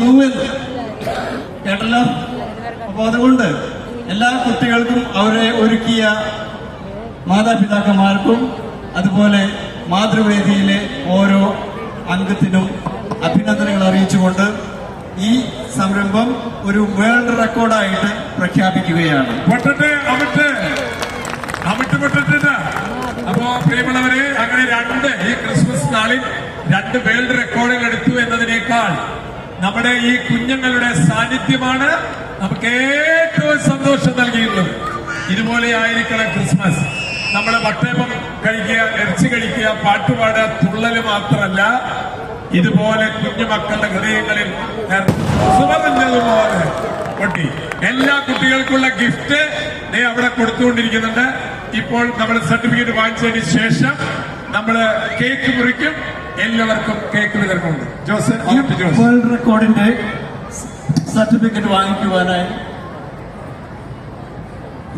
ആഗ്രഹിക്കുന്നു എന്ന് കേട്ടല്ലോ? അപ്പൊ അതുകൊണ്ട് എല്ലാ കുട്ടികൾക്കും അവരെ ഒരുക്കിയ മാതാപിതാക്കന്മാർക്കും അതുപോലെ മാതൃവേദിയിലെ ഓരോ അംഗത്തിനും അഭിനന്ദനങ്ങൾ അറിയിച്ചുകൊണ്ട് ഈ സംരംഭം ഒരു വേൾഡ് റെക്കോർഡായിട്ട് പ്രഖ്യാപിക്കുകയാണ്. അപ്പോ പ്രിയമുള്ളവരെ അങ്ങനെ രണ്ട് ഈ ക്രിസ്മസ് നാളിൽ രണ്ട് വേൾഡ് റെക്കോർഡുകൾ എടുത്തു എന്നതിനേക്കാൾ നമ്മുടെ ഈ കുഞ്ഞുങ്ങളുടെ സാന്നിധ്യമാണ് നമുക്ക് ഏറ്റവും സന്തോഷം നൽകിയിരുന്നത്. ഇതുപോലെ ആയിരിക്കണം ക്രിസ്മസ്. നമ്മൾ വട്ടയപ്പം കഴിക്കുക ഇറച്ചി കഴിക്കുക പാട്ടുപാടുക തുള്ളൽ മാത്രമല്ല ഇതുപോലെ കുഞ്ഞുമക്കളുടെ ഹൃദയങ്ങളിൽ സുഖമില്ലതുപോലെ കൊട്ടി എല്ലാ കുട്ടികൾക്കുള്ള ഗിഫ്റ്റ് ദേ അവിടെ കൊടുത്തുകൊണ്ടിരിക്കുന്നുണ്ട്. ഇപ്പോൾ നമ്മൾ സർട്ടിഫിക്കറ്റ് വാങ്ങിച്ചതിന് ശേഷം നമ്മൾ കേക്ക് മുറിക്കും. എല്ലാവർക്കും കേക്ക് വിതരണമുണ്ട്. ജോസ് ഈ വേൾഡ് റെക്കോർഡിന്റെ സർട്ടിഫിക്കറ്റ് വാങ്ങിക്കുവാനായി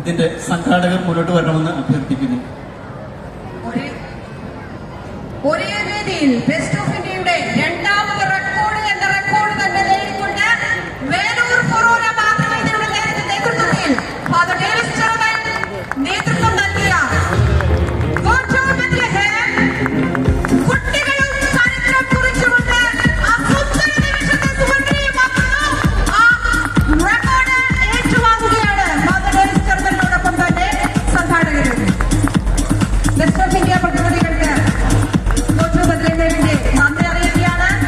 ഇതിന്റെ സംഘാടകർ മുന്നോട്ട് വരണമെന്ന് അഭ്യർത്ഥിക്കുന്നു. ഒരേ ഒരേ വേദിയിൽ ബെസ്റ്റ് ഓഫ് ഇന്ത്യയുടെ രണ്ടാം